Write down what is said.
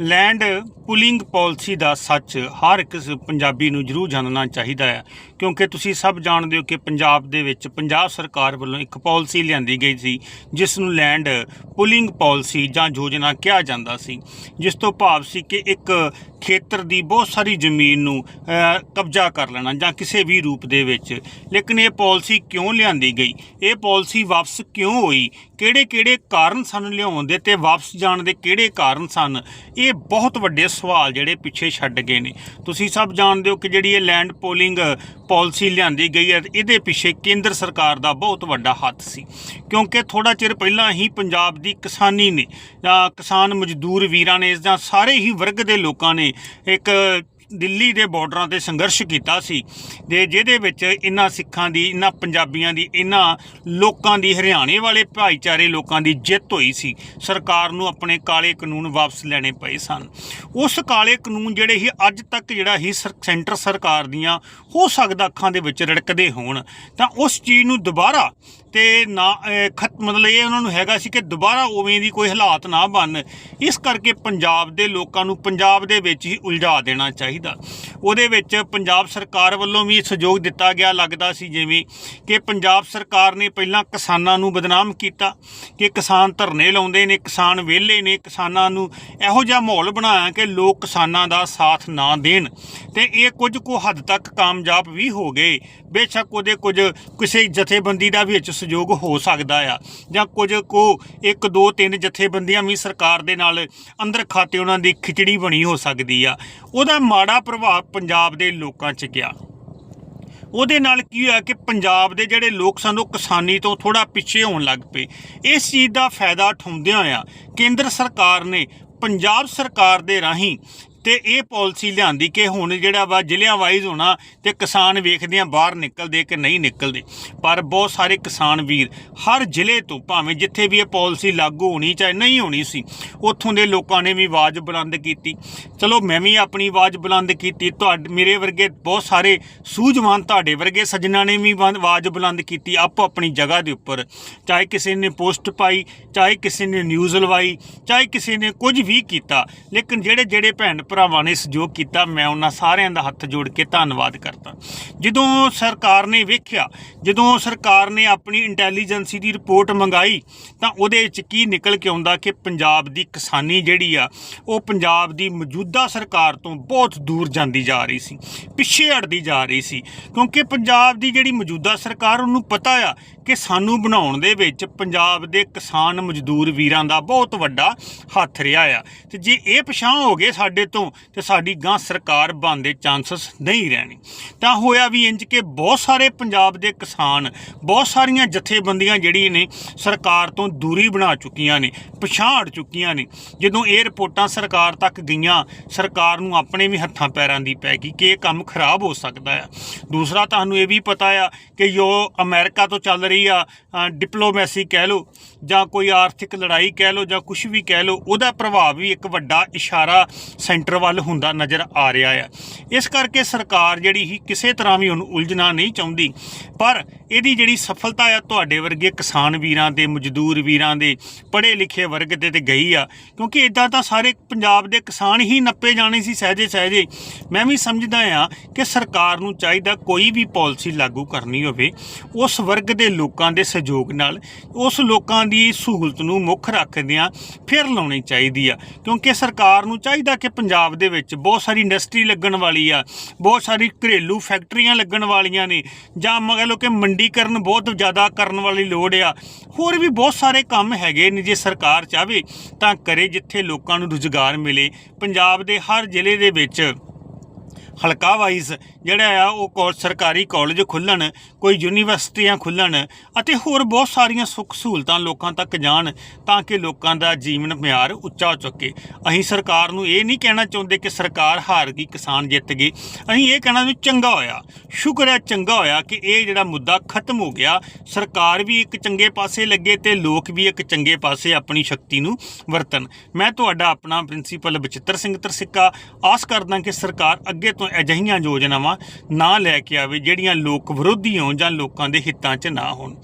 Land pooling policy ਦਾ ਸੱਚ ਹਰ ਇੱਕ ਪੰਜਾਬੀ ਨੂੰ ਜ਼ਰੂਰ ਜਾਣਨਾ ਚਾਹੀਦਾ ਹੈ, ਕਿਉਂਕਿ ਤੁਸੀਂ ਸਭ ਜਾਣਦੇ ਹੋ ਕਿ ਪੰਜਾਬ ਦੇ ਵਿੱਚ ਪੰਜਾਬ ਸਰਕਾਰ ਵੱਲੋਂ ਇੱਕ ਪਾਲਿਸੀ ਲਿਆਂਦੀ ਗਈ ਸੀ, ਜਿਸ ਨੂੰ ਲੈਂਡ ਪੁਲਿੰਗ ਪਾਲਿਸੀ ਜਾਂ ਯੋਜਨਾ ਕਿਹਾ ਜਾਂਦਾ ਸੀ, ਜਿਸ ਤੋਂ ਭਾਵ ਸੀ ਕਿ ਇੱਕ ਖੇਤਰ ਦੀ ਬਹੁਤ ਸਾਰੀ ਜ਼ਮੀਨ ਨੂੰ ਕਬਜ਼ਾ ਕਰ ਲੈਣਾ ਜਾਂ ਕਿਸੇ ਵੀ ਰੂਪ ਦੇ ਵਿੱਚ। ਲੇਕਿਨ ਇਹ ਪਾਲਿਸੀ ਕਿਉਂ ਲਿਆਂਦੀ ਗਈ? ਇਹ ਪਾਲਿਸੀ ਵਾਪਸ ਕਿਉਂ ਹੋਈ? ਕਿਹੜੇ ਕਿਹੜੇ ਕਾਰਨ ਸਨ ਲਿਆਉਣ ਦੇ ਤੇ ਵਾਪਸ ਜਾਣ ਦੇ ਕਿਹੜੇ ਕਾਰਨ ਸਨ? ਇਹ ਬਹੁਤ ਵੱਡੇ ਸਵਾਲ ਜਿਹੜੇ ਪਿੱਛੇ ਛੱਡ ਗਏ ਨੇ। ਤੁਸੀਂ ਸਭ ਜਾਣਦੇ ਹੋ ਕਿ ਜਿਹੜੀ ਇਹ ਲੈਂਡ ਪੋਲਿੰਗ ਪਾਲਿਸੀ ਲਿਆਂਦੀ ਗਈ ਹੈ, ਇਹਦੇ ਪਿੱਛੇ ਕੇਂਦਰ ਸਰਕਾਰ ਦਾ ਬਹੁਤ ਵੱਡਾ ਹੱਥ ਸੀ। ਕਿਉਂਕਿ ਥੋੜਾ ਚਿਰ ਪਹਿਲਾਂ ਹੀ ਪੰਜਾਬ ਦੀ ਕਿਸਾਨੀ ਨੇ ਜਾਂ ਕਿਸਾਨ ਮਜ਼ਦੂਰ ਵੀਰਾਂ ਨੇ ਜਾਂ ਸਾਰੇ ਹੀ ਵਰਗ ਦੇ ਲੋਕਾਂ ਨੇ ਇੱਕ ਦਿੱਲੀ ਦੇ ਬਾਰਡਰਾਂ ਤੇ ਸੰਘਰਸ਼ ਕੀਤਾ ਸੀ ਦੇ ਜਿਹਦੇ ਵਿੱਚ ਇਹਨਾਂ ਸਿੱਖਾਂ ਦੀ ਇਹਨਾਂ ਪੰਜਾਬੀਆਂ ਦੀ ਇਹਨਾਂ ਲੋਕਾਂ ਦੀ, ਹਰਿਆਣੇ ਵਾਲੇ ਭਾਈਚਾਰੇ ਲੋਕਾਂ ਦੀ ਜਿੱਤ ਹੋਈ ਸੀ। ਸਰਕਾਰ ਨੂੰ ਆਪਣੇ ਕਾਲੇ ਕਾਨੂੰਨ ਵਾਪਸ ਲੈਣੇ ਪਏ ਸਨ। ਉਸ ਕਾਲੇ ਕਾਨੂੰਨ ਜਿਹੜੇ ਹੀ ਅੱਜ ਤੱਕ ਜਿਹੜਾ ਹੀ ਸਰ- ਸੈਂਟਰ ਸਰਕਾਰ ਦੀਆਂ, ਹੋ ਸਕਦਾ ਅੱਖਾਂ ਦੇ ਵਿੱਚ ਰੜਕਦੇ ਹੋਣ। ਤਾਂ ਉਸ ਚੀਜ਼ ਨੂੰ ਦੁਬਾਰਾ ਤੇ ਨਾ ਖਤ, ਮਤਲਬ ਇਹ ਉਹਨਾਂ ਨੂੰ ਹੈਗਾ ਸੀ ਕਿ ਦੁਬਾਰਾ ਉਵੇਂ ਦੀ ਕੋਈ ਹਾਲਾਤ ਨਾ ਬਣ ਇਸ ਕਰਕੇ ਪੰਜਾਬ ਦੇ ਲੋਕਾਂ ਨੂੰ ਪੰਜਾਬ ਦੇ ਵਿੱਚ ਹੀ ਉਲਝਾ ਦੇਣਾ ਚਾਹੀਦਾ। ਉਹਦੇ ਵਿੱਚ ਪੰਜਾਬ ਸਰਕਾਰ ਵੱਲੋਂ ਵੀ ਸਹਿਯੋਗ ਦਿੱਤਾ ਗਿਆ। ਲੱਗਦਾ ਸੀ ਜਿਵੇਂ ਕਿ ਪੰਜਾਬ ਸਰਕਾਰ ਨੇ ਪਹਿਲਾਂ ਕਿਸਾਨਾਂ ਨੂੰ ਬਦਨਾਮ ਕੀਤਾ, ਕਿ ਕਿਸਾਨ ਧਰਨੇ ਲਾਉਂਦੇ ਨੇ, ਕਿਸਾਨ ਵਿਹਲੇ ਨੇ, ਕਿਸਾਨਾਂ ਨੂੰ ਇਹੋ ਜਿਹਾ ਮਾਹੌਲ ਬਣਾਇਆ ਕਿ ਲੋਕ ਕਿਸਾਨਾਂ ਦਾ ਸਾਥ ਨਾ ਦੇਣ। ਤੇ ਇਹ ਕੁਝ ਕੁ ਹੱਦ ਤੱਕ ਕਾਮਯਾਬ ਵੀ ਹੋ ਗਏ। ਬੇਸ਼ੱਕ ਉਹਦੇ ਕੁਝ ਕਿਸੇ ਜਥੇਬੰਦੀ ਦਾ ਵੀ ਵਿੱਚ ਸਹਿਯੋਗ ਹੋ ਸਕਦਾ ਆ ਜਾਂ ਕੁਝ ਕੋ ਇੱਕ, ਦੋ, ਤਿੰਨ ਜਥੇਬੰਦੀਆਂ ਵੀ ਸਰਕਾਰ ਦੇ ਨਾਲ ਅੰਦਰ ਖਾਤੇ ਉਹਨਾਂ ਦੀ ਖਿਚੜੀ ਬਣੀ ਹੋ ਸਕਦੀ ਆ। ਉਹਦਾ ਮਾੜਾ ਪ੍ਰਭਾਵ ਪੰਜਾਬ ਦੇ ਲੋਕਾਂ 'ਚ ਗਿਆ। ਉਹਦੇ ਨਾਲ ਕੀ ਹੋਇਆ ਕਿ ਪੰਜਾਬ ਦੇ ਜਿਹੜੇ ਲੋਕ ਸਨ, ਉਹ ਕਿਸਾਨੀ ਤੋਂ ਥੋੜਾ ਪਿੱਛੇ ਹੋਣ ਲੱਗ ਪਏ। ਇਸ ਚੀਜ਼ ਦਾ ਫਾਇਦਾ ਉਠਾਉਂਦਿਆਂ ਹੋਇਆ ਕੇਂਦਰ ਸਰਕਾਰ ਨੇ ਪੰਜਾਬ ਸਰਕਾਰ ਦੇ ਰਾਹੀਂ ਤੇ ਇਹ ਪਾਲਿਸੀ ਲਿਆਂਦੀ ਕਿ ਹੁਣ ਜਿਹੜਾ ਵਾ ਜ਼ਿਲ੍ਹਿਆਂ ਵਾਈਜ਼ ਹੋਣਾ ਤੇ ਕਿਸਾਨ ਵੇਖਦੇ ਆ ਬਾਹਰ ਨਿਕਲਦੇ ਕਿ ਨਹੀਂ ਨਿਕਲਦੇ। ਪਰ ਬਹੁਤ ਸਾਰੇ ਕਿਸਾਨ ਵੀਰ ਹਰ ਜ਼ਿਲ੍ਹੇ ਤੋਂ ਭਾਵੇਂ ਜਿੱਥੇ ਵੀ ਇਹ ਪਾਲਿਸੀ ਲਾਗੂ ਹੋਣੀ ਚਾਹੇ ਨਹੀਂ ਹੋਣੀ ਸੀ, ਉੱਥੋਂ ਦੇ ਲੋਕਾਂ ਨੇ ਵੀ ਆਵਾਜ਼ ਬੁਲੰਦ ਕੀਤੀ। ਚਲੋ ਮੈਂ ਵੀ ਆਪਣੀ ਆਵਾਜ਼ ਬੁਲੰਦ ਕੀਤੀ। ਤੁਹਾਡੇ, ਮੇਰੇ ਵਰਗੇ ਬਹੁਤ ਸਾਰੇ ਸੂਝਵਾਨ ਤੁਹਾਡੇ ਵਰਗੇ ਸੱਜਣਾ ਨੇ ਵੀ ਆਵਾਜ਼ ਬੁਲੰਦ ਕੀਤੀ ਆਪੋ ਆਪਣੀ ਜਗ੍ਹਾ ਦੇ ਉੱਪਰ। ਚਾਹੇ ਕਿਸੇ ਨੇ ਪੋਸਟ ਪਾਈ, ਚਾਹੇ ਕਿਸੇ ਨੇ ਨਿਊਜ਼ ਲਵਾਈ, ਚਾਹੇ ਕਿਸੇ ਨੇ ਕੁਝ ਵੀ ਕੀਤਾ, ਲੇਕਿਨ ਜਿਹੜੇ ਜਿਹੜੇ ਭੈਣ ਭਰਾਵਾਂ ਨੇ ਸਹਿਯੋਗ ਕੀਤਾ, ਮੈਂ ਉਹਨਾਂ ਸਾਰਿਆਂ ਦਾ ਹੱਥ ਜੋੜ ਕੇ ਧੰਨਵਾਦ ਕਰਦਾ। ਜਦੋਂ ਸਰਕਾਰ ਨੇ ਵੇਖਿਆ, ਜਦੋਂ ਸਰਕਾਰ ਨੇ ਆਪਣੀ ਇੰਟੈਲੀਜੈਂਸੀ ਦੀ ਰਿਪੋਰਟ ਮੰਗਾਈ, ਤਾਂ ਉਹਦੇ ਵਿੱਚ ਕੀ ਨਿਕਲ ਕੇ ਆਉਂਦਾ ਕਿ ਪੰਜਾਬ ਦੀ ਕਿਸਾਨੀ ਜਿਹੜੀ ਆ, ਉਹ ਪੰਜਾਬ ਦੀ ਮੌਜੂਦਾ ਸਰਕਾਰ ਤੋਂ ਬਹੁਤ ਦੂਰ ਜਾਂਦੀ ਜਾ ਰਹੀ ਸੀ, ਪਿੱਛੇ ਹਟਦੀ ਜਾ ਰਹੀ ਸੀ। ਕਿਉਂਕਿ ਪੰਜਾਬ ਦੀ ਜਿਹੜੀ ਮੌਜੂਦਾ ਸਰਕਾਰ, ਉਹਨੂੰ ਪਤਾ ਆ ਕਿ ਸਾਨੂੰ ਬਣਾਉਣ ਦੇ ਵਿੱਚ ਪੰਜਾਬ ਦੇ ਕਿਸਾਨ ਮਜ਼ਦੂਰ ਵੀਰਾਂ ਦਾ ਬਹੁਤ ਵੱਡਾ ਹੱਥ ਰਿਹਾ ਆ। ਤੇ ਜੇ ਇਹ ਪਛਾਣ ਹੋ ਗਏ ਸਾਡੇ ਤੋਂ ਤੇ ਸਾਡੀ ਗਾਂ ਸਰਕਾਰ ਬਣਦੇ ਚਾਂਸਸ ਨਹੀਂ ਰਹਿਣੇ। ਤਾਂ ਹੋਇਆ ਵੀ ਇੰਜ ਕਿ ਬਹੁਤ ਸਾਰੇ ਪੰਜਾਬ ਦੇ ਕਿਸਾਨ, ਬਹੁਤ ਸਾਰੀਆਂ ਜਥੇਬੰਦੀਆਂ ਜਿਹੜੀਆਂ ਨੇ ਸਰਕਾਰ ਤੋਂ ਦੂਰੀ ਬਣਾ ਚੁੱਕੀਆਂ ਨੇ, ਪਛਾੜ ਚੁੱਕੀਆਂ ਨੇ। ਜਦੋਂ ਇਹ ਰਿਪੋਰਟਾਂ ਸਰਕਾਰ ਤੱਕ ਗਈਆਂ, ਸਰਕਾਰ ਨੂੰ ਆਪਣੇ ਵੀ ਹੱਥਾਂ ਪੈਰਾਂ ਦੀ ਪੈ ਗਈ ਕਿ ਇਹ ਕੰਮ ਖਰਾਬ ਹੋ ਸਕਦਾ ਆ। ਦੂਸਰਾ ਤੁਹਾਨੂੰ ਇਹ ਵੀ ਪਤਾ ਆ ਕਿ ਜੋ ਅਮਰੀਕਾ ਤੋਂ ਚੱਲ ਰਹੀ ਆ ਡਿਪਲੋਮੈਸੀ ਕਹਿ ਲਓ ਜਾਂ ਕੋਈ ਆਰਥਿਕ ਲੜਾਈ ਕਹਿ ਲਓ ਜਾਂ ਕੁਝ ਵੀ ਕਹਿ ਲਓ, ਉਹਦਾ ਪ੍ਰਭਾਵ ਵੀ ਇੱਕ ਵੱਡਾ ਇਸ਼ਾਰਾ ਸੈਂਟਰ ਵੱਲ ਹੁੰਦਾ ਨਜ਼ਰ ਆ ਰਿਹਾ ਹੈ। ਇਸ ਕਰਕੇ ਸਰਕਾਰ ਜਿਹੜੀ ਹੀ ਕਿਸੇ ਤਰ੍ਹਾਂ ਵੀ ਉਹਨੂੰ ਉਲਝਣਾ ਨਹੀਂ ਚਾਹੁੰਦੀ, ਪਰ ਇਹਦੀ ਜਿਹੜੀ ਸਫਲਤਾ ਆ ਤੁਹਾਡੇ ਵਰਗੇ ਕਿਸਾਨ ਵੀਰਾਂ ਦੇ, ਮਜ਼ਦੂਰ ਵੀਰਾਂ ਦੇ ਪੜ੍ਹੇ ਲਿਖੇ ਵਰਗ ਦੇ ਤੇ ਗਈ ਆ। ਕਿਉਂਕਿ ਇਦਾਂ ਤਾਂ ਸਾਰੇ ਪੰਜਾਬ ਦੇ ਕਿਸਾਨ ਹੀ ਨੱਪੇ ਜਾਣੇ ਸੀ ਸਹਜੇ ਸਹਜੇ। ਮੈਂ ਵੀ ਸਮਝਦਾ ਆ ਕਿ ਸਰਕਾਰ ਨੂੰ ਚਾਹੀਦਾ ਕੋਈ ਵੀ ਪਾਲਿਸੀ ਲਾਗੂ ਕਰਨੀ ਹੋਵੇ, ਉਸ ਵਰਗ ਦੇ ਲੋਕਾਂ ਦੇ ਸਹਿਯੋਗ ਨਾਲ, ਉਸ ਲੋਕਾਂ ਦੀ ਸਹੂਲਤ ਨੂੰ ਮੁੱਖ ਰੱਖਦਿਆਂ ਫਿਰ ਲਾਉਣੀ ਚਾਹੀਦੀ ਆ। ਕਿਉਂਕਿ ਸਰਕਾਰ ਨੂੰ ਚਾਹੀਦਾ ਕਿ ਪੰਜਾਬ ਦੇ ਵਿੱਚ ਬਹੁਤ ਸਾਰੀ ਇੰਡਸਟਰੀ ਲੱਗਣ ਵਾਲੀ ਆ, ਬਹੁਤ ਸਾਰੀ ਘਰੇਲੂ ਫੈਕਟਰੀਆਂ ਲੱਗਣ ਵਾਲੀਆਂ ਨੇ, ਜਾਂ ਮਗਰ ਲਓ ਕਿ ਮੰਡੀ ਮੰਡੀਕਰਨ ਬਹੁਤ ਜ਼ਿਆਦਾ ਕਰਨ ਵਾਲੀ ਲੋੜ ਆ। ਹੋਰ ਵੀ ਬਹੁਤ ਸਾਰੇ ਕੰਮ ਹੈਗੇ ਨੇ ਜੇ ਸਰਕਾਰ ਚਾਹਵੇ ਤਾਂ ਕਰੇ ਜਿੱਥੇ ਲੋਕਾਂ ਨੂੰ ਰੁਜ਼ਗਾਰ ਮਿਲੇ। ਪੰਜਾਬ ਦੇ ਹਰ ਜ਼ਿਲ੍ਹੇ ਦੇ ਵਿੱਚ ਹਲਕਾ ਵਾਈਜ਼ ਜਿਹੜਾ ਆ ਉਹ ਕੋ, ਸਰਕਾਰੀ ਕਾਲਜ ਖੁੱਲਣ ਕੋਈ ਯੂਨੀਵਰਸਿਟੀਆਂ ਖੁੱਲਣ ਅਤੇ ਹੋਰ ਬਹੁਤ ਸਾਰੀਆਂ ਸੁੱਖ ਸਹੂਲਤਾਂ ਲੋਕਾਂ ਤੱਕ ਜਾਣ ਤਾਂ ਕਿ ਲੋਕਾਂ ਦਾ ਜੀਵਨ ਮਿਆਰ ਉੱਚਾ ਹੋ ਚੁੱਕੇ। ਅਸੀਂ ਸਰਕਾਰ ਨੂੰ ਇਹ ਨਹੀਂ ਕਹਿਣਾ ਚਾਹੁੰਦੇ ਕਿ ਸਰਕਾਰ ਹਾਰ ਗਈ, ਕਿਸਾਨ ਜਿੱਤ ਗਏ ਅਸੀਂ ਇਹ ਕਹਿਣਾ ਵੀ ਚੰਗਾ ਹੋਇਆ। ਸ਼ੁਕਰ ਹੈ ਚੰਗਾ ਹੋਇਆ ਕਿ ਇਹ ਜਿਹੜਾ ਮੁੱਦਾ ਖਤਮ ਹੋ ਗਿਆ। ਸਰਕਾਰ ਵੀ ਇੱਕ ਚੰਗੇ ਪਾਸੇ ਲੱਗੇ ਤੇ ਲੋਕ ਵੀ ਇੱਕ ਚੰਗੇ ਪਾਸੇ ਆਪਣੀ ਸ਼ਕਤੀ ਨੂੰ ਵਰਤਣ। ਮੈਂ ਤੁਹਾਡਾ ਆਪਣਾ ਪ੍ਰਿੰਸੀਪਲ ਬਚਿੱਤਰ ਸਿੰਘ ਤਰਸਿੱਕਾ। ਆਸ ਕਰਦਾ ਕਿ ਸਰਕਾਰ ਅੱਗੇ ਤੋਂ ਅਜਿਹੀਆਂ ਯੋਜਨਾਵਾਂ ਨਾ ਲੈ ਕੇ ਆਵੇ, ਜਿਹੜੀਆਂ ਲੋਕ ਵਿਰੋਧੀ ਹੋਣ ਜਾਂ ਲੋਕਾਂ ਦੇ ਹਿੱਤਾਂ 'ਚ ਨਾ ਹੋਣ।